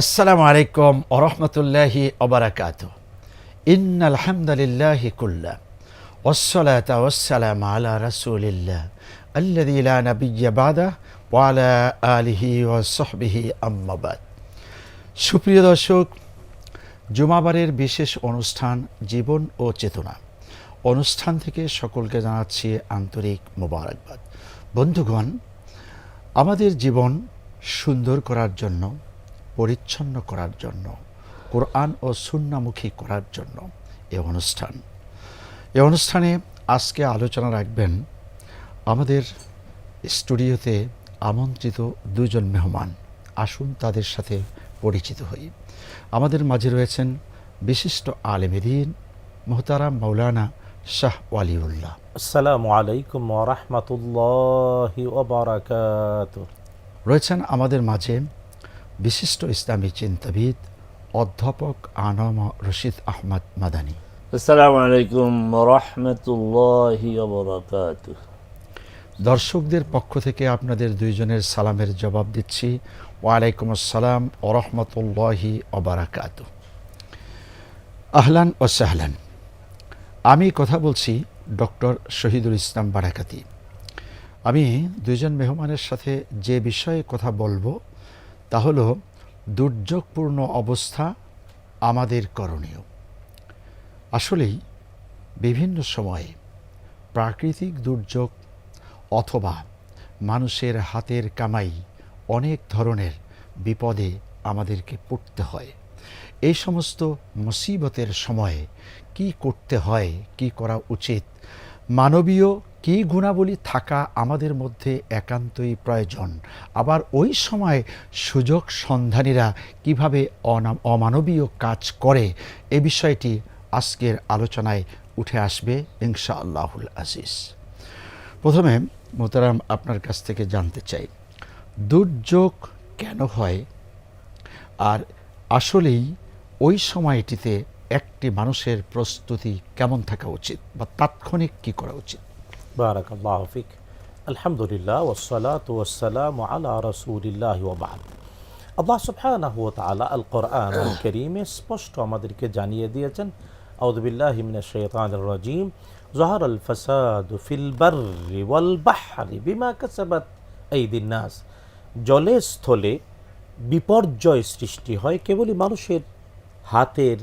আসসালামু আলাইকুম ওরহমতুল্লাহি অবরাকাত ইন আলহামদুলিল্লাহ কুল্লা ওসলাত ওসালাম আলা রসুলিল্লাহ আল্লাদিলা নবিয়া বাদা ওয়ালা আলিহি ওসহবিহি আম্মাবাদ সুপ্রিয় দর্শক, জুমাবারের বিশেষ অনুষ্ঠান জীবন ও চেতনা। অনুষ্ঠান থেকে সকলকে জানাচ্ছি আন্তরিক মোবারকবাদ। বন্ধুগণ, আমাদের জীবন সুন্দর করার জন্য পরিচ্ছন্ন করার জন্য কোরআন ও সুন্নামুখী করার জন্য এ অনুষ্ঠান। এ অনুষ্ঠানে আজকে আলোচনা রাখবেন আমাদের স্টুডিওতে আমন্ত্রিত দুজন মেহমান। আসুন তাদের সাথে পরিচিত হই। আমাদের মাঝে রয়েছেন বিশিষ্ট আলেমেদিন মোহতারাম মৌলানা শাহ ওয়ালিউল্লাহ। আসসালামু আলাইকুম ওরহমতুল্লাহি ওবরাকাত রয়েছেন আমাদের মাঝে বিশিষ্ট ইসলামী চিন্তাবিদ অধ্যাপক আনম রশিদ আহমদ মাদানী। আসসালামু আলাইকুম রহমতুল্লাহি দর্শকদের পক্ষ থেকে আপনাদের দুইজনের সালামের জবাব দিচ্ছি। ওয়ালাইকুম আসসালাম ওরহমতুল্লাহি অবরাকাত আহলান ও সাহলান। আমি কথা বলছি ডক্টর শহীদুল ইসলাম বারাকাতি। আমি দুইজন মেহমানের সাথে যে বিষয়ে কথা বলব তা হলো, দুর্যোগপূর্ণ অবস্থা আমাদের করণীয়। আসলেই বিভিন্ন সময়ে প্রাকৃতিক দুর্যোগ অথবা মানুষের হাতের কামাই অনেক ধরনের বিপদে আমাদেরকে পড়তে হয়। এই সমস্ত মুসিবতের সময়ে কি করতে হয়, কি করা উচিত মানবীয় কী গুণাবলী থাকা আমাদের মধ্যে একান্তই প্রয়োজন? আবার ওই সময় সুযোগ সন্ধানীরা কীভাবে অমানবীয় কাজ করে? এ বিষয়টি আজকের আলোচনায় উঠে আসবে ইনশা আল্লাহুল আজিজ। প্রথমে মোতারাম আপনার কাছ থেকে জানতে চাই, দুর্যোগ কেন হয়? আর আসলেই ওই সময়টিতে একটি মানুষের প্রস্তুতি কেমন থাকা উচিত বা তাৎক্ষণিক কি করা উচিত? বারাকাল্লাহফিক আলহামদুলিল্লাহ ওসালাত ওসালাম আলা রসুলিল্লাহ ওবাদ আল্লাহ সুবহানাহু ওয়া তাআলা আল কোরআন কারীমে স্পষ্ট আমাদেরকে জানিয়ে দিয়েছেন, আউযু বিল্লাহি মিনাশ শাইতানির রাজীম যাহারা আল ফাসাদু ফিল বাররি ওয়াল বাহরি বিমা কাসাবাত আইদিন নাস। জলে স্থলে বিপর্যয় সৃষ্টি হয় কেবলই মানুষের হাতের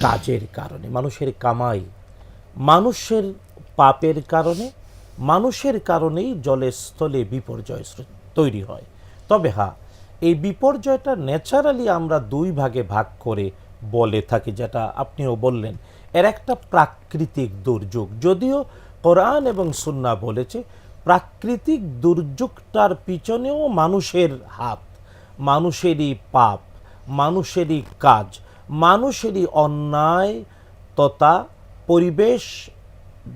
কাজের কারণে, মানুষের কামাই, মানুষের পাপের কারণে, মানুষের কারণেই জলের স্থলে বিপর্যয় তৈরি হয়। তবে হ্যাঁ এই বিপর্যয়টা ন্যাচারালি আমরা দুই ভাগে ভাগ করে বলে থাকি, যেটা আপনিও বললেন। এর একটা প্রাকৃতিক দুর্যোগ। যদিও কোরআন এবং সুন্না বলেছে, প্রাকৃতিক দুর্যোগটার পিছনেও মানুষের হাত, মানুষেরই পাপ, মানুষেরই কাজ মানুষেরই অন্যায় তথা পরিবেশ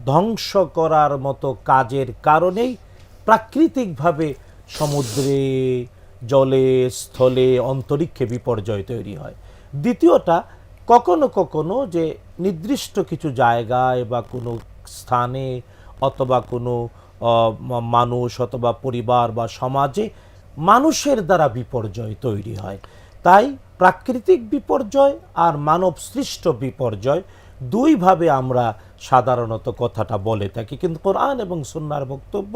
ধ্বংস করার মতো কাজের কারণেই প্রাকৃতিকভাবে সমুদ্রে, জলে, স্থলে অন্তরিক্ষে বিপর্যয় তৈরি হয়। দ্বিতীয়টা, কখনো কখনো যে নির্দিষ্ট কিছু জায়গায় বা কোনো স্থানে অথবা কোনো মানুষ অথবা পরিবার বা সমাজে মানুষের দ্বারা বিপর্যয় তৈরি হয়। তাই প্রাকৃতিক বিপর্যয় আর মানব সৃষ্ট বিপর্যয় দুইভাবে আমরা সাধারণত কথাটা বলে থাকি। কিন্তু কোরআন এবং সুন্নার বক্তব্য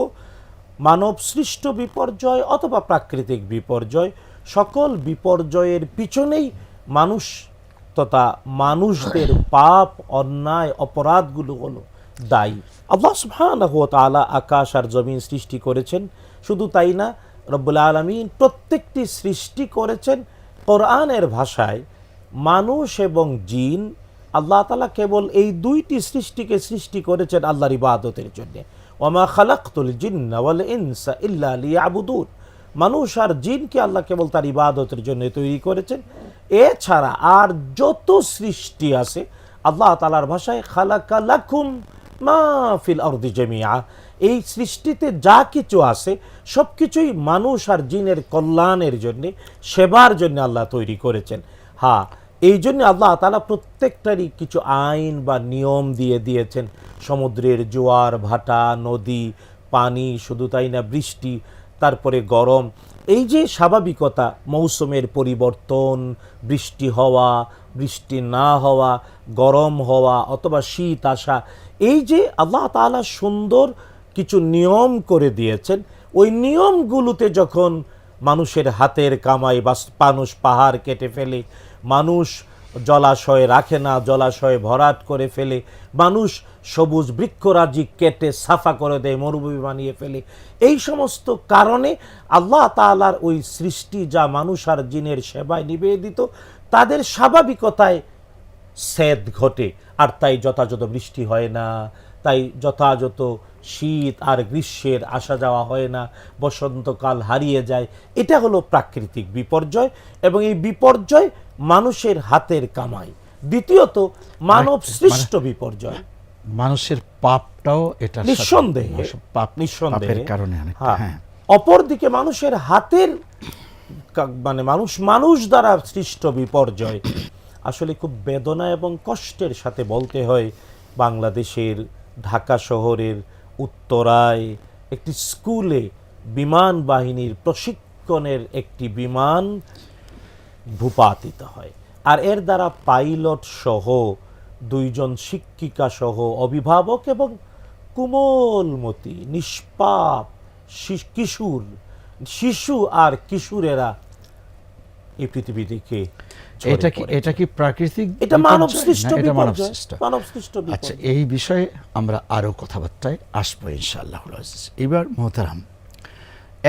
মানব সৃষ্ট বিপর্যয় অথবা প্রাকৃতিক বিপর্যয় সকল বিপর্যয়ের পিছনেই মানুষ তথা মানুষদের পাপ, অন্যায়, অপরাধগুলো হলো দায়ী। আল্লাহ সুবহানাহু তাআলা আকাশ আর জমিন সৃষ্টি করেছেন। শুধু তাই না, রব্বুল আলমিন প্রত্যেকটি সৃষ্টি করেছেন কোরআনের ভাষায় মানুষ এবং জিন, আল্লাহ তালা কেবল এই দুইটি সৃষ্টিকে সৃষ্টি করেছেন আল্লাহর ইবাদতের জন্য। ওমা খালাক্তুল জিন্না ওয়াল ইনসা ইল্লা লিয়াবুদুন। মানুষ আর জিনকে আল্লাহ কেবল তার ইবাদতের জন্য তৈরি করেছেন। এছাড়া আর যত সৃষ্টি আছে, আল্লাহ তালার ভাষায় খালাকা লাকুম মা ফিল আরদি জামিয়া এই সৃষ্টিতে যা কিছু আছে সব কিছুই মানুষ আর জিনের কল্যাণের জন্য, সেবার জন্য আল্লাহ তৈরি করেছেন। হ্যাঁ এই জন্য আল্লাহ তালা প্রত্যেকটারই কিছু আইন বা নিয়ম দিয়ে দিয়েছেন। সমুদ্রের জোয়ার, ভাটা, নদী, পানি, শুধু তাই না, বৃষ্টি, তারপরে গরম। এই যে স্বাভাবিকতা, মৌসুমের পরিবর্তন, বৃষ্টি হওয়া, বৃষ্টি না হওয়া, গরম হওয়া অথবা শীত আসা, এই যে আল্লাহ তাআলা সুন্দর কিছু নিয়ম করে দিয়েছেন। ওই নিয়মগুলোতে যখন মানুষের হাতের কামাই বা মানুষ পাহাড় কেটে ফেলে, মানুষ জলাশয়ে রাখে না, জলাশয়ে ভরাট করে ফেলে, মানুষ সবুজ বৃক্ষরাজি কেটে সাফা করে দেয়, মরুভূমি বানিয়ে ফেলে, এই সমস্ত কারণে আল্লাহ তাআলার ওই সৃষ্টি যা মানুষ আর জিনের সেবায় নিবেদিত, তাদের স্বাভাবিকতায় সেদ ঘটে। আর তাই যথাযথ বৃষ্টি হয় না, তাই যথাযথ শীত আর গ্রীষ্মের আসা যাওয়া হয় না বসন্তকাল হারিয়ে যায়। এটা হলো প্রাকৃতিক বিপর্যয় এবং এই বিপর্যয় মানুষের হাতের কামাই। দ্বিতীয়ত মানব সৃষ্ট বিপর্যয়। মানুষের পাপটাও এটা নিঃসন্দেহে পাপ নিঃসন্দেহে পাপের কারণে হ্যাঁ। হ্যাঁ। অপরদিকে মানুষের হাতের মানে মানুষ মানুষ দ্বারা সৃষ্ট বিপর্যয়। আসলে খুব বেদনা এবং কষ্টের সাথে বলতে হয় বাংলাদেশের ঢাকা শহরের উত্তরায় একটি স্কুলে বিমান বাহিনীর প্রশিক্ষণের একটি বিমান ভূপাতিত হয়। আর এর দ্বারা পাইলট সহ দুইজন শিক্ষিকা সহ অভিভাবক এবং কোমলমতি, নিষ্পাপ কিশোর, শিশু আর কিশোরেরা এই পৃথিবী থেকে এটা কি এটা কি প্রাকৃতিক এটা মানব সৃষ্ট না, এটা মানব বিপর্যয়। সৃষ্ট। মানব সৃষ্ট আচ্ছা এই বিষয়ে আমরা আরও কথাবার্তায় আসব ইনশাআল্লাহ। এবার মোহতারাম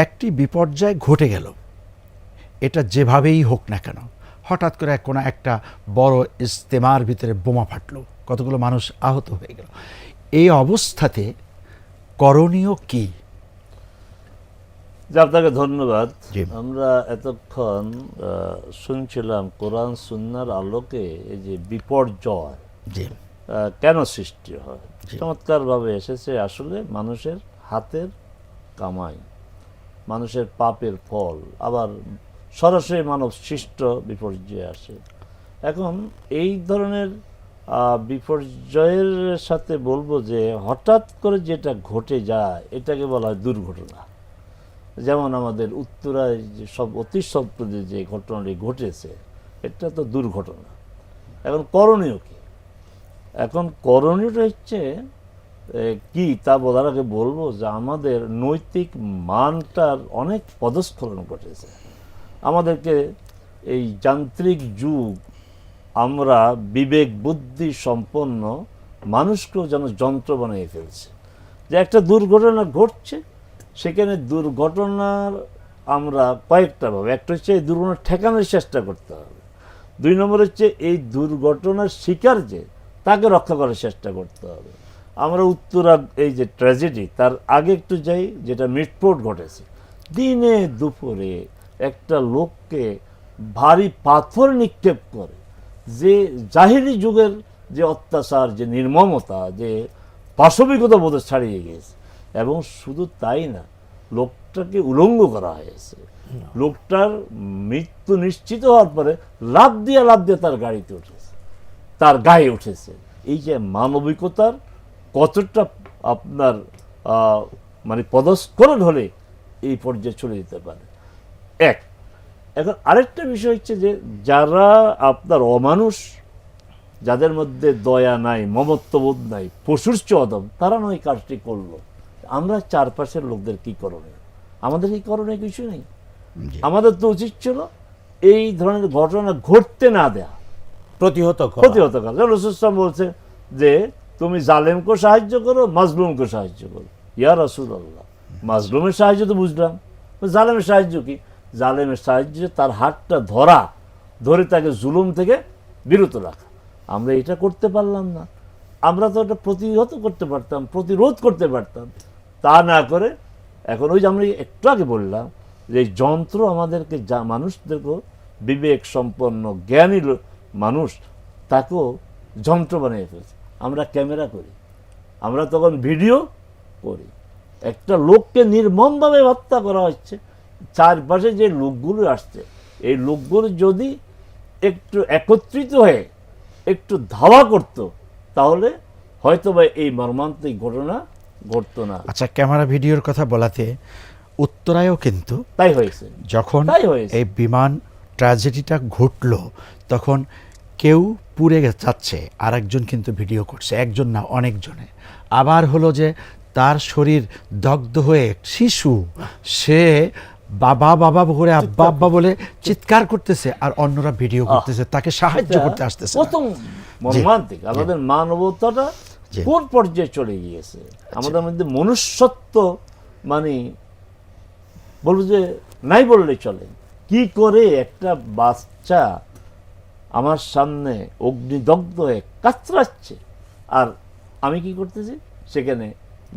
একটি বিপর্যয় ঘটে গেল। এটা যেভাবেই হোক না কেন হঠাৎ করে কোনো একটা বড় ইস্তেমার ভিতরে বোমা ফাটলো কতগুলো মানুষ আহত হয়ে গেল। এই অবস্থাতে করণীয় কি? যে আপনাকে ধন্যবাদ। আমরা এতক্ষণ শুনছিলাম কোরআন সুন্নার আলোকে এই যে বিপর্যয় কেন সৃষ্টি হয়? চমৎকারভাবে এসেছে আসলে মানুষের হাতের কামাই মানুষের পাপের ফল আবার সরাসরি মানব সৃষ্ট বিপর্যয় আসে। এখন এই ধরনের বিপর্যয়ের সাথে বলব যে হঠাৎ করে যেটা ঘটে যায় এটাকে বলা হয় দুর্ঘটনা। যেমন আমাদের উত্তরায় যে সব, অতি সম্প্রতি যে ঘটনাটি ঘটেছে, এটা তো দুর্ঘটনা। এখন করণীয় কি? এখন করণীয়টা হচ্ছে কি তা বলার আগে বলব যে আমাদের নৈতিক মানটার অনেক পদস্খলন ঘটেছে। আমাদেরকে এই যান্ত্রিক যুগ, আমরা বিবেক বুদ্ধি সম্পন্ন মানুষকেও যেন যন্ত্র বানিয়ে ফেলছে। যে একটা দুর্ঘটনা ঘটছে সেখানে দুর্ঘটনার আমরা কয়েকটা ভাবে একটা হচ্ছে এই দুর্ঘটনা ঠেকানোর চেষ্টা করতে হবে। দুই নম্বর হচ্ছে এই দুর্ঘটনার শিকার যে, তাকে রক্ষা করার চেষ্টা করতে হবে। আমরা উত্তরা এই যে ট্র্যাজেডি তার আগে একটু যাই, যেটা মিটফোর্ট ঘটেছে। দিনে দুপুরে একটা লোককে ভারী পাথর নিক্ষেপ করে, যে জাহিরি যুগের যে অত্যাচার, যে নির্মমতা, যে পাশবিকতা বোধ ছাড়িয়ে গিয়েছে। এবং শুধু তাই না, লোকটাকে উলঙ্গ করা হয়েছে। লোকটার মৃত্যু নিশ্চিত হওয়ার পরে লাভ দিয়ে লাভ দিয়ে তার গাড়িতে উঠেছে, তার গায়ে উঠেছে। এই যে মানবিকতার কতটা আপনার মানে পদস্খলন হলে এই পর্যায়ে চলে যেতে পারে। এক, এখন আরেকটা বিষয় হচ্ছে যে যারা আপনার অমানুষ, যাদের মধ্যে দয়া নাই, মমত্ববোধ নাই, পশুর চদম তারা নয় কাজটি করল। আমরা চারপাশের লোকদের কি করণীয়? আমাদের কি করণীয় কিছু নেই। আমাদের তো উচিত ছিল এই ধরনের ঘটনা ঘটতে না দেয়া। প্রতিহত। প্রতিহত করা। যেমন রসুলাম বলছে যে তুমি জালেমকে সাহায্য করো মাজলুমকে সাহায্য করো। ইয়া রসুল আল্লাহ মাজলুমের সাহায্য তো বুঝলাম। জালেমের সাহায্য কি? জালেমের সাহায্য তার হাতটা ধরা ধরে তাকে জুলুম থেকে বিরত রাখা। আমরা এটা করতে পারলাম না। আমরা তো এটা প্রতিহত করতে পারতাম প্রতিরোধ করতে পারতাম। তা না করে, এখন ওই যে আমরা একটু আগে বললাম যে এই যন্ত্র আমাদেরকে যা, মানুষদেরকেও বিবেক সম্পন্ন, জ্ঞানী মানুষ তাকেও যন্ত্র বানিয়ে ফেলছে। আমরা ক্যামেরা করি, আমরা তখন ভিডিও করি। একটা লোককে নির্মমভাবে হত্যা করা হচ্ছে, চারপাশে যে লোকগুলো আসছে, এই লোকগুলো যদি একটু একত্রিত হয়ে, একটু ধাওয়া করত, তাহলে হয়তো বা এই মর্মান্তিক ঘটনা ঘটতো না। আচ্ছা ক্যামেরা ভিডিওর কথা বলাতে উত্তরায়ও কিন্তু তাই হয়েছে। যখন। এই বিমান ট্র্যাজেডিটা ঘটলো তখন কেউ পুড়ে যাচ্ছে আর একজন কিন্তু ভিডিও করছে একজন না অনেকজনে। আবার হলো যে তার শরীর দগ্ধ হয়ে শিশু সে বাবা বাবা করে আব্বা আব্বা বলে চিৎকার করতেছে আর অন্যরা ভিডিও করতেছে তাকে সাহায্য করতে আসতেছে প্রথম মর্মান্তিক। আমাদের মানবতাটা। কোন পর্যায়ে চলে গিয়েছে? আমাদের মধ্যে মনুষ্যত্ব মানে বলব যে নাই বললে চলে। কি করে একটা বাচ্চা আমার সামনে অগ্নিদগ্ধ হয়ে কাতরাচ্ছে? আর আমি কি করতেছি? সেখানে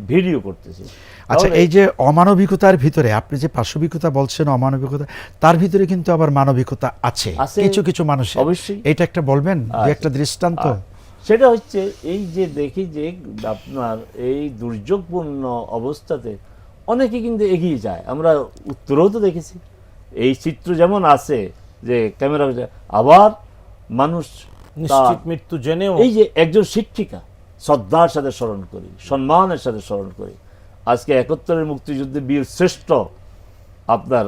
ভিডিও করতেছি। আচ্ছা এই যে অমানবিকতার ভিতরে আপনি যে পাশবিকতা বলছেন অমানবিকতা তার ভিতরে কিন্তু আবার মানবিকতা আছে। কিছু কিছু মানুষ অবশ্যই। এটা একটা বলবেন? একটা দৃষ্টান্ত? সেটা হচ্ছে এই যে দেখি যে আপনার এই দুর্যোগপূর্ণ অবস্থাতে অনেকে কিন্তু এগিয়ে যায়। আমরা উত্তরেও তো দেখেছি। এই চিত্র যেমন আছে যে ক্যামেরা আবার মানুষ নিশ্চিত মৃত্যু জেনেও এই যে একজন শিক্ষিকা শ্রদ্ধার সাথে স্মরণ করি সম্মানের সাথে স্মরণ করি। আজকে একাত্তরের মুক্তিযুদ্ধে বীর শ্রেষ্ঠ আপনার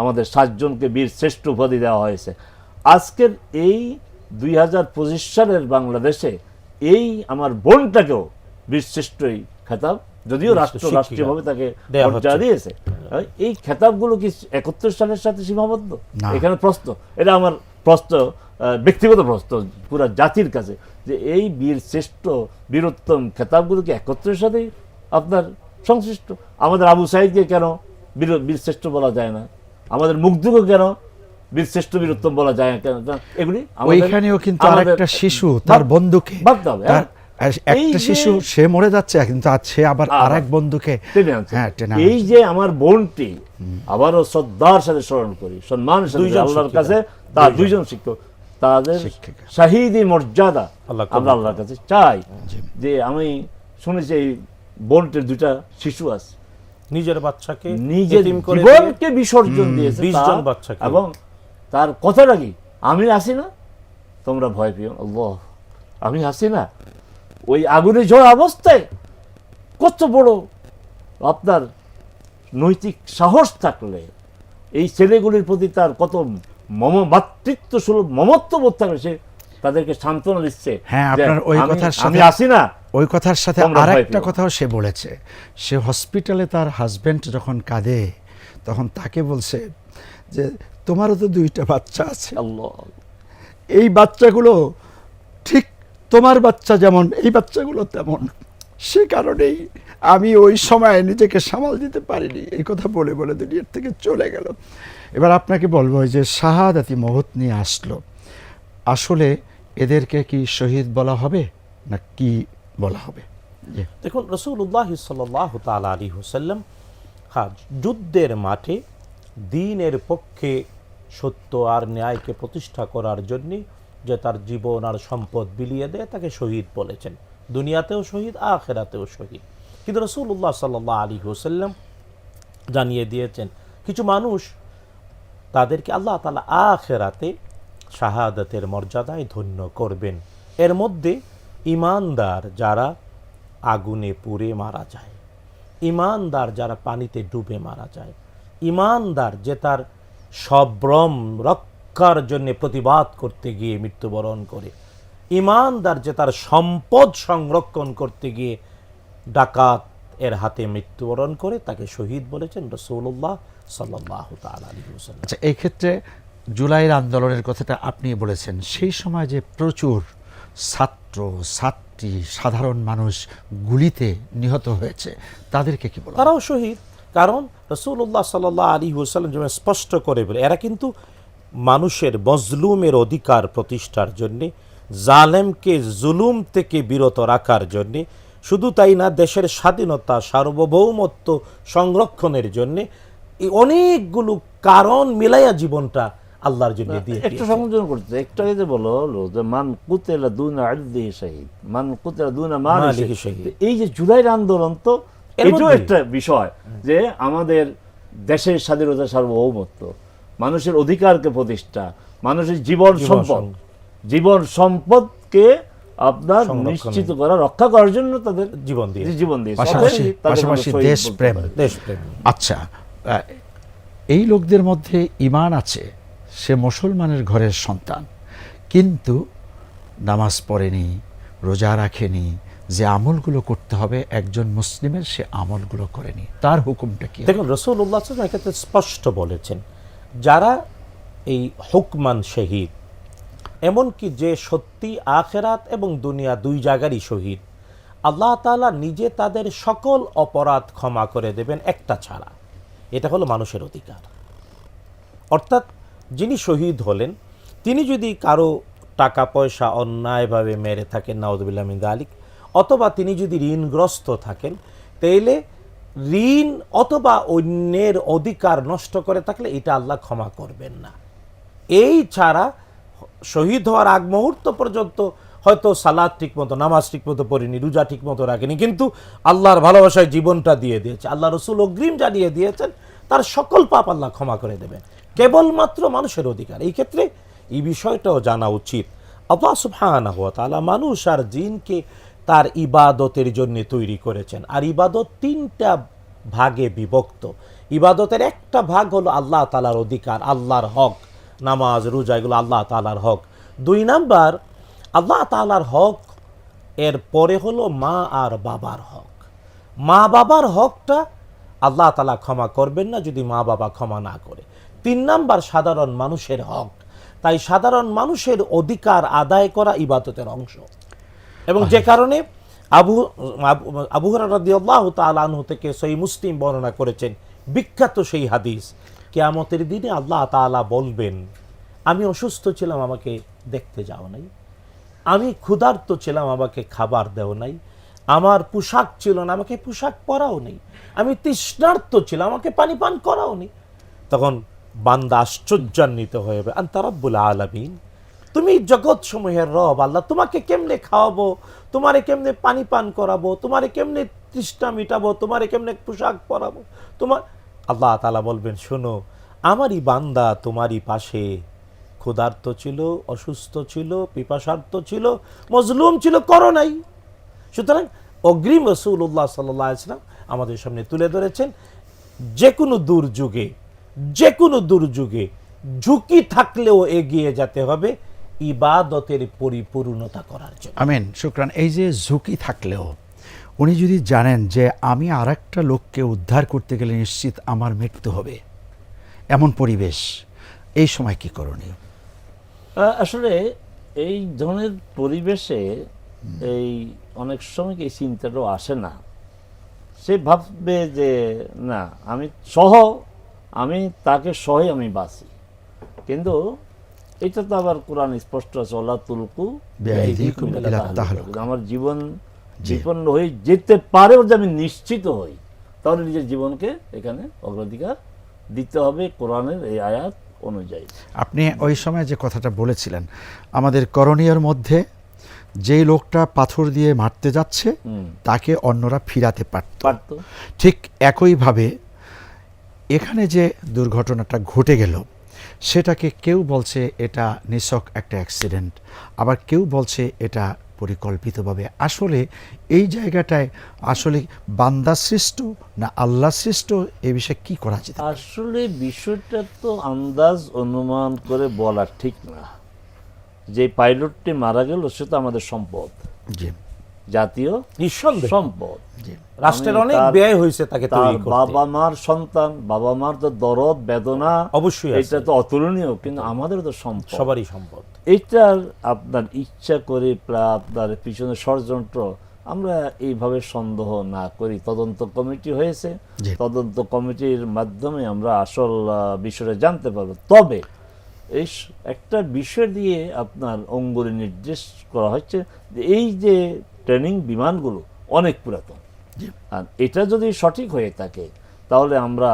আমাদের সাতজনকে বীর শ্রেষ্ঠ উপাধি দেওয়া হয়েছে। আজকের এই দুই হাজার পঁচিশ সালের বাংলাদেশে এই আমার বোনটাকেও বীর শ্রেষ্ঠই খেতাব। যদিও রাষ্ট্র রাষ্ট্রীয়ভাবে তাকে মর্যাদা দিয়েছে। এই খেতাবগুলো কি একাত্তর সালের সাথে সীমাবদ্ধ? এখানে প্রশ্ন এটা আমার প্রশ্ন ব্যক্তিগত প্রশ্ন পুরা জাতির কাছে যে এই বীর শ্রেষ্ঠ বীরোত্তম খেতাবগুলো কি একত্রের সাথেই আপনার সংশ্লিষ্ট? আমাদের আবু সাইদকে কেন বীর বীর শ্রেষ্ঠ বলা যায় না? আমাদের মুগ্ধকে কেন শ্রেষ্ঠ বীরোত্তম বলা যায়? এগুলি ওইখানেও কিন্তু আরেকটা শিশু তার বন্ধুকে। একটা যে- শিশু সে মরে যাচ্ছে কিন্তু আজ সে আবার আরেক বন্ধুকে। হ্যাঁ এই যে আমার বোনটি আবারও শ্রদ্ধার সাথে স্মরণ করি দুইজন আল্লাহর কাছে তার দুইজন। শিক্ষক তাদের শাহিদি মর্যাদা আমরা আল্লাহর কাছে চাই। যে আমি শুনেছি এই বোনটির দুইটা শিশু আছে। নিজের বাচ্চাকে নিজের জীবনকে বিসর্জন দিয়েছে 20 তার- জন বাচ্চাকে। এবং তার কথাটা কি আমি আসি না? তোমরা ভয় পেও আল্লাহ। আমি আসি না? ওই আগুনে ঝড় অবস্থায় কত বড় আপনার নৈতিক সাহস থাকলে এই ছেলেগুলির প্রতি তার কত মম মাতৃত্ব সুলভ মমত্ব বোধ থাকলে সে তাদেরকে সান্ত্বনা দিচ্ছে হ্যাঁ, আপনার ওই কথার সাথে- আসি না। ওই কথার সাথে আর একটা কথাও সে বলেছে। সে হসপিটালে তার হাজবেন্ড যখন কাঁদে তখন তাকে বলছে যে তোমারও তো দুইটা বাচ্চা আছে। আল্লাহ। এই বাচ্চাগুলো ঠিক তোমার বাচ্চা যেমন এই বাচ্চাগুলো তেমন। সে কারণেই আমি ওই সময় নিজেকে সামাল দিতে পারিনি। এই কথা বলে বলে দুনিয়ার থেকে চলে গেল। এবার আপনাকে বলব যে শাহাদাতি মহৎ নিয়ে আসলো। আসলে এদেরকে কি শহীদ বলা হবে না কি বলা হবে। দেখুন রসুল্লাহ সাল্লাহ তালা আলী হুসাল্লাম হ্যাঁ যুদ্ধের মাঠে দিনের পক্ষে সত্য আর ন্যায়কে প্রতিষ্ঠা করার জন্য যে তার জীবন আর সম্পদ বিলিয়ে দেয়, তাকে শহীদ বলেছেন। দুনিয়াতেও শহীদ, আখেরাতেও শহীদ। কিন্তু রসুল্লাহ সাল্লাহ আলী হুসাল্লাম জানিয়ে দিয়েছেন, কিছু মানুষ তাদেরকে আল্লাহ তালা আখেরাতে শাহাদাতের মর্যাদায় ধন্য করবেন। এর মধ্যে ইমানদার যারা আগুনে পুড়ে মারা যায় ইমানদার যারা পানিতে ডুবে মারা যায় ইমানদার যে তার সব্রম রক্ষার জন্য প্রতিবাদ করতে গিয়ে মৃত্যুবরণ করে। ইমানদার যে তার সম্পদ সংরক্ষণ করতে গিয়ে ডাকাত এর হাতে মৃত্যুবরণ করে তাকে শহীদ বলেছেন রসৌল্লাহ সাল্লাহ আচ্ছা এই ক্ষেত্রে জুলাইয়ের আন্দোলনের কথাটা আপনি বলেছেন। সেই সময় যে প্রচুর ছাত্র ছাত্রী সাধারণ মানুষ গুলিতে নিহত হয়েছে তাদেরকে কি বলা তারাও শহীদ। কারণ রসুল্লাহ সাল্লাহ আলী হুসাল্লাম যেমন স্পষ্ট করে বলে এরা কিন্তু মানুষের মজলুমের অধিকার প্রতিষ্ঠার জন্যে জালেমকে জুলুম থেকে বিরত রাখার জন্যে শুধু তাই না দেশের স্বাধীনতা সার্বভৌমত্ব সংরক্ষণের জন্যে এই অনেকগুলো কারণ মিলাইয়া জীবনটা আল্লাহর জন্য দিয়ে একটা। সংযোজন করতে একটা যে বলো যে মান কুতেলা দুনা আর্দিহি শহীদ মান কুতেলা দুনা। শহীদ এই যে জুলাইয়ের আন্দোলন তো এটাও একটা বিষয় যে আমাদের দেশের স্বাধীনতা সার্বভৌমত্ব মানুষের অধিকারকে প্রতিষ্ঠা মানুষের জীবন জীবন সম্পদ জীবন সম্পদকে আপনার নিশ্চিত করা রক্ষা করার জন্য তাদের জীবন দিয়ে জীবন দিয়ে পাশাপাশি পাশাপাশি দেশপ্রেম দেশপ্রেম। আচ্ছা আহ, এই লোকদের মধ্যে ইমান আছে সে মুসলমানের ঘরের সন্তান কিন্তু নামাজ পড়েনি রোজা রাখেনি যে আমলগুলো করতে হবে, একজন মুসলিমের সে আমলগুলো করেনি তার হুকুমটা কি? দেখুন রসুল রসুল্লাহ এক্ষেত্রে স্পষ্ট বলেছেন, যারা এই হুকমান শহীদ, এমনকি যে সত্যি আখেরাত এবং দুনিয়া দুই জায়গারই শহীদ, আল্লাহ তালা নিজে তাদের সকল অপরাধ ক্ষমা করে দেবেন একটা ছাড়া। এটা হলো মানুষের অধিকার। অর্থাৎ যিনি শহীদ হলেন, তিনি যদি কারও টাকা পয়সা অন্যায়ভাবে মেরে থাকেন নাউদুবিল্লাহ মিন আলিক অথবা তিনি যদি ঋণগ্রস্ত থাকেন, তাইলে ঋণ অথবা অন্যের অধিকার নষ্ট করে থাকলে এটা আল্লাহ ক্ষমা করবেন না। এই ছাড়া শহীদ হওয়ার আগ মুহূর্ত পর্যন্ত হয়তো সালাদ ঠিকমতো, নামাজ ঠিকমতো পড়েনি, রোজা ঠিকমতো রাখেনি, কিন্তু আল্লাহর ভালোবাসায় জীবনটা দিয়ে দিয়েছে, আল্লাহ রসুল অগ্রিম জানিয়ে দিয়েছেন, তার সকল পাপ আল্লাহ ক্ষমা করে দেবেন। কেবলমাত্র মানুষের অধিকার। এই ক্ষেত্রে এই বিষয়টাও জানা উচিত। আল্লাহ সুবহানাহু ওয়া তাআলা মানুষ আর জিনকে তার ইবাদতের জন্য তৈরি করেছেন। আর ইবাদত তিনটা ভাগে বিভক্ত। ইবাদতের একটা ভাগ হলো আল্লাহ তালার অধিকার, আল্লাহর হক, নামাজ, রোজা, এগুলো আল্লাহ তালার হক। দুই নাম্বার, আল্লাহ তালার হক, এর পরে হলো মা আর বাবার হক। মা বাবার হকটা আল্লাহ তালা ক্ষমা করবেন না যদি মা বাবা ক্ষমা না করে। তিন নাম্বার, সাধারণ মানুষের হক। তাই সাধারণ মানুষের অধিকার আদায় করা ইবাদতের অংশ। এবং যে কারণে আবু, আবু- রাদিয়াল্লাহ তাআলা আনহু থেকে সই মুসলিম বর্ণনা করেছেন বিখ্যাত সেই হাদিস। কেয়ামতের দিনে আল্লাহ তাআলা বলবেন, আমি অসুস্থ ছিলাম, আমাকে দেখতে যাও নাই। আমি ক্ষুধার্ত ছিলাম, আমাকে খাবার দেও নাই। আমার পোশাক ছিল না, আমাকে পোশাক পরাও নেই। আমি তৃষ্ণার্ত ছিলাম, আমাকে পানি পান করাও নেই। তখন বান্দা আশ্চর্যান্বিত হয়ে যাবে আন্তারাব্বুল আলামিন? তুমি জগৎ সমূহের রব, আল্লাহ, তোমাকে কেমনে খাওয়াবো? তোমারে কেমনে পানি পান করাবো? তোমারে কেমনে তৃষ্ণা মিটাবো? তোমারে কেমনে পোশাক পরাবো? তোমার, আল্লাহ তালা বলবেন, শোনো, আমারই বান্দা তোমারই পাশে। ক্ষুধার্ত ছিল, অসুস্থ ছিল পিপাসার্থ ছিল, মজলুম ছিল, করো নাই। সুতরাং অগ্রিম রসুল রসুল্লাহ সাল্লাম আমাদের সামনে তুলে ধরেছেন যে কোনো দুর্যোগে যে কোনো দুর্যোগে ঝুঁকি থাকলেও এগিয়ে যেতে হবে। ইবাদতের পরিপূর্ণতা করার জন্য। আমেন শুক্রান। এই যে ঝুঁকি থাকলেও উনি যদি জানেন যে আমি আর একটা লোককে উদ্ধার করতে গেলে নিশ্চিত আমার মৃত্যু হবে এমন পরিবেশ এই সময় কি করণীয়? আসলে এই ধরনের পরিবেশে এই অনেক সময় কি এই চিন্তাটাও আসে না। সে ভাববে যে না আমি সহ আমি তাকে সহে আমি বাঁচি। কিন্তু এটা তো আবার কোরআন স্পষ্ট আছে অল্লাহ তুলকু। আমার জীবন বিপন্ন হয়ে যেতে পারেও যে আমি নিশ্চিত হই। তাহলে নিজের জীবনকে এখানে অগ্রাধিকার দিতে হবে কোরআনের এই আয়াত অনুযায়ী। আপনি ওই সময় যে কথাটা বলেছিলেন আমাদের করণীয়র মধ্যে যেই লোকটা পাথর দিয়ে মারতে যাচ্ছে তাকে অন্যরা ফিরাতে পারত। পারতো। ঠিক একইভাবে এখানে যে দুর্ঘটনাটা ঘটে গেল সেটাকে কেউ বলছে এটা নিছক একটা অ্যাক্সিডেন্ট আবার কেউ বলছে এটা পরিকল্পিতভাবে। আসলে এই জায়গাটায় আসলে বান্দা সৃষ্ট না আল্লাহ সৃষ্ট এ বিষয়ে কি করা যেতে আসলে বিষয়টা তো আন্দাজ অনুমান করে বলা ঠিক না। যে পাইলটটি মারা গেল সে তো আমাদের সম্পদ। জি। জাতীয় নিঃসন্দেহ। সম্পদ। রাষ্ট্রের অনেক ব্যয় হয়েছে তাকে তার তৈরি করতে। বাবা মার সন্তান বাবা মার তো দরদ বেদনা অবশ্যই এটা তো অতুলনীয় কিন্তু আমাদের তো সম্পদ। সবারই সম্পদ। এইটার আপনার ইচ্ছা করে আপনার পিছনে ষড়যন্ত্র আমরা এইভাবে সন্দেহ না করি। তদন্ত কমিটি হয়েছে। তদন্ত কমিটির মাধ্যমে আমরা আসল বিষয়টা জানতে পারব। তবে এই একটা বিষয় দিয়ে আপনার অঙ্গুলি নির্দেশ করা হচ্ছে এই যে ট্রেনিং বিমানগুলো অনেক পুরাতন। আর এটা যদি সঠিক হয়ে থাকে তাহলে আমরা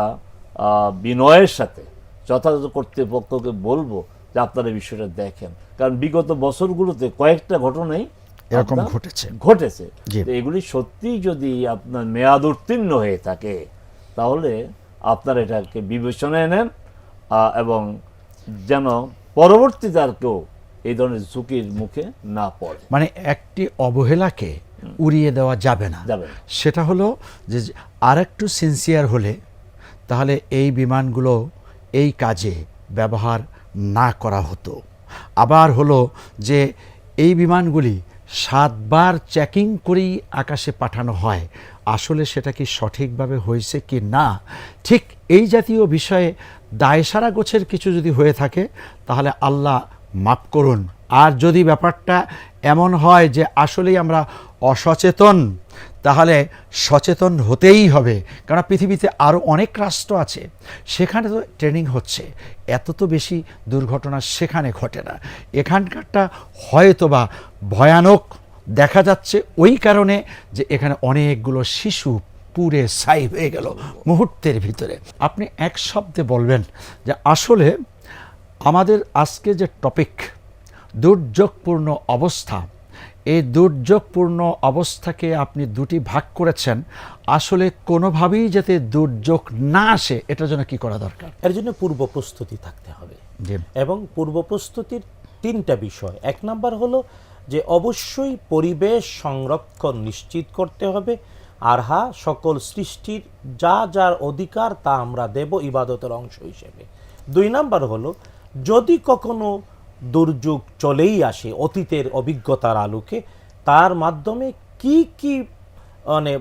বিনয়ের সাথে যথাযথ কর্তৃপক্ষকে বলব যে আপনারা এই বিষয়টা দেখেন। কারণ বিগত বছরগুলোতে কয়েকটা ঘটনাই এরকম ঘটেছে। ঘটেছে। এগুলি সত্যি যদি আপনার মেয়াদ উত্তীর্ণ হয়ে থাকে তাহলে আপনারা এটাকে বিবেচনায় নেন এবং যেন পরবর্তীতে আর কেউ এই ধরনের ঝুঁকির মুখে না পড়ে। মানে একটি অবহেলাকে উড়িয়ে দেওয়া যাবে না। সেটা হলো যে আর একটু সিনসিয়ার হলে তাহলে এই বিমানগুলো এই কাজে ব্যবহার না করা হতো। আবার হলো যে এই বিমানগুলি সাতবার চেকিং করেই আকাশে পাঠানো হয় আসলে সেটা কি সঠিকভাবে হয়েছে কি না? ঠিক এই জাতীয় বিষয়ে দায়সারা গোছের কিছু যদি হয়ে থাকে তাহলে আল্লাহ মাফ করুন। আর যদি ব্যাপারটা এমন হয় যে আসলেই আমরা অসচেতন, তাহলে সচেতন হতেই হবে। কারণ পৃথিবীতে আরও অনেক রাষ্ট্র আছে, সেখানে তো ট্রেনিং হচ্ছে। এত তো বেশি দুর্ঘটনা সেখানে ঘটে না। এখানকারটা হয়তো বা ভয়ানক দেখা যাচ্ছে ওই কারণে যে এখানে অনেকগুলো শিশু পুরে ছাই হয়ে গেল মুহূর্তের ভিতরে। আপনি এক শব্দে বলবেন যে আসলে আমাদের আজকে যে টপিক দুর্যোগপূর্ণ অবস্থা এই দুর্যোগপূর্ণ অবস্থাকে আপনি দুটি ভাগ করেছেন আসলে কোনোভাবেই যাতে দুর্যোগ না আসে এটার জন্য কি করা দরকার? এর জন্য পূর্ব প্রস্তুতি থাকতে হবে। এবং পূর্ব প্রস্তুতির তিনটা বিষয়। এক নাম্বার হলো যে অবশ্যই পরিবেশ সংরক্ষণ নিশ্চিত করতে হবে। আর হা সকল সৃষ্টির যা যার অধিকার তা আমরা দেব ইবাদতের অংশ হিসেবে। দুই নাম্বার হলো যদি কখনো দুর্যোগ চলেই আসে, অতীতের অভিজ্ঞতার আলোকে, তার মাধ্যমে কি কি মানে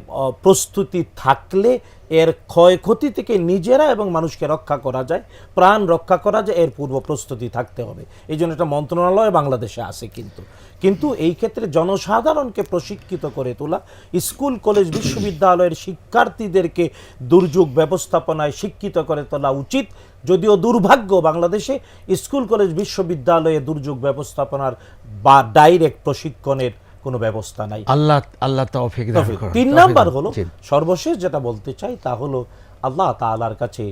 প্রস্তুতি থাকলে এর ক্ষয়ক্ষতি থেকে নিজেরা এবং মানুষকে রক্ষা করা যায়, প্রাণ রক্ষা করা যায়, এর পূর্ব প্রস্তুতি থাকতে হবে। এই জন্য একটা মন্ত্রণালয় বাংলাদেশে আছে কিন্তু। কিন্তু এই ক্ষেত্রে জনসাধারণকে প্রশিক্ষিত করে তোলা, স্কুল, কলেজ, বিশ্ববিদ্যালয়ের শিক্ষার্থীদেরকে দুর্যোগ ব্যবস্থাপনায় শিক্ষিত করে তোলা উচিত। যদিও দুর্ভাগ্য, বাংলাদেশে স্কুল, কলেজ, বিশ্ববিদ্যালয়ে দুর্যোগ ব্যবস্থাপনার বা ডাইরেক্ট প্রশিক্ষণের কোনো ব্যবস্থা নাই। আল্লাহ আল্লাহ তৌফিক দান করুন। তিন নাম্বার হলো সর্বশেষ যেটা বলতে চাই তা হলো আল্লাহ তাআলার কাছে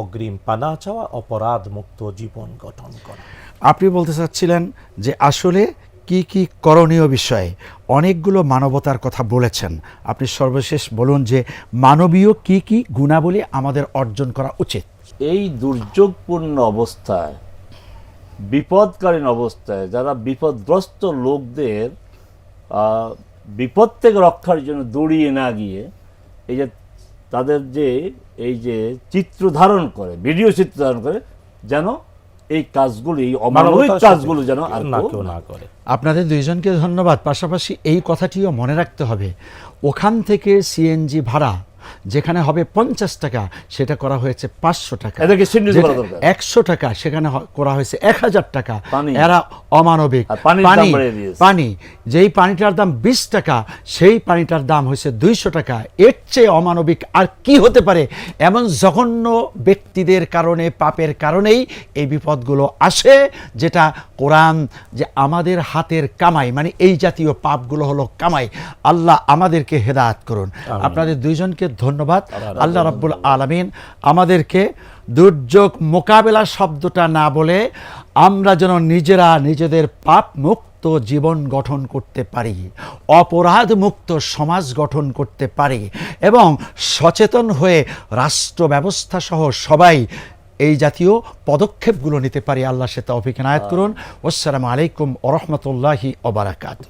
অগ্রিম পানা চাওয়া অপরাধ মুক্ত জীবন গঠন করা। আপনি বলতে চাচ্ছিলেন যে আসলে কি কি করণীয় বিষয়ে অনেকগুলো মানবতার কথা বলেছেন। আপনি সর্বশেষ বলুন যে মানবীয় কি কি গুণাবলী আমাদের অর্জন করা উচিত? এই দুর্যোগপূর্ণ অবস্থায় বিপদকালীন অবস্থায় যারা বিপদগ্রস্ত লোকদের বিপদ থেকে রক্ষার জন্য দৌড়িয়ে না গিয়ে এই যে তাদের যে এই যে চিত্র ধারণ করে ভিডিও চিত্র ধারণ করে যেন এই কাজগুলো এই অমানবিক কাজগুলো যেন আর না কেউ না করে। আপনাদের দুইজনকে ধন্যবাদ। পাশাপাশি এই কথাটিও মনে রাখতে হবে। ওখান থেকে সিএনজি ভাড়া যেখানে হবে পঞ্চাশ টাকা সেটা করা হয়েছে পাঁচশো টাকা। একশো টাকা সেখানে করা হয়েছে এক হাজার টাকা। এরা অমানবিক। পানি পানি যেই পানিটার দাম বিশ টাকা সেই পানিটার দাম হয়েছে দুইশো টাকা। এর চেয়ে অমানবিক আর কি হতে পারে? এমন জঘন্য ব্যক্তিদের কারণে পাপের কারণেই এই বিপদগুলো আসে যেটা কোরআন যে আমাদের হাতের কামাই মানে এই জাতীয় পাপগুলো হলো কামাই। আল্লাহ আমাদেরকে হেদায়েত করুন। আপনাদের দুইজনকে ধন্যবাদ। আল্লাহ রাব্বুল আলামিন। আমাদেরকে দুর্যোগ মোকাবেলা শব্দটা না বলে আমরা যেন নিজেরা নিজেদের পাপ মুক্ত জীবন গঠন করতে পারি অপরাধ মুক্ত সমাজ গঠন করতে পারি এবং সচেতন হয়ে রাষ্ট্র ব্যবস্থা সহ সবাই এই জাতীয় পদক্ষেপগুলো নিতে পারি। আল্লাহ সে তৌফিক নায়াত করুন। আসসালামু আলাইকুম ওরহমতুল্লাহি ওবারাকাতু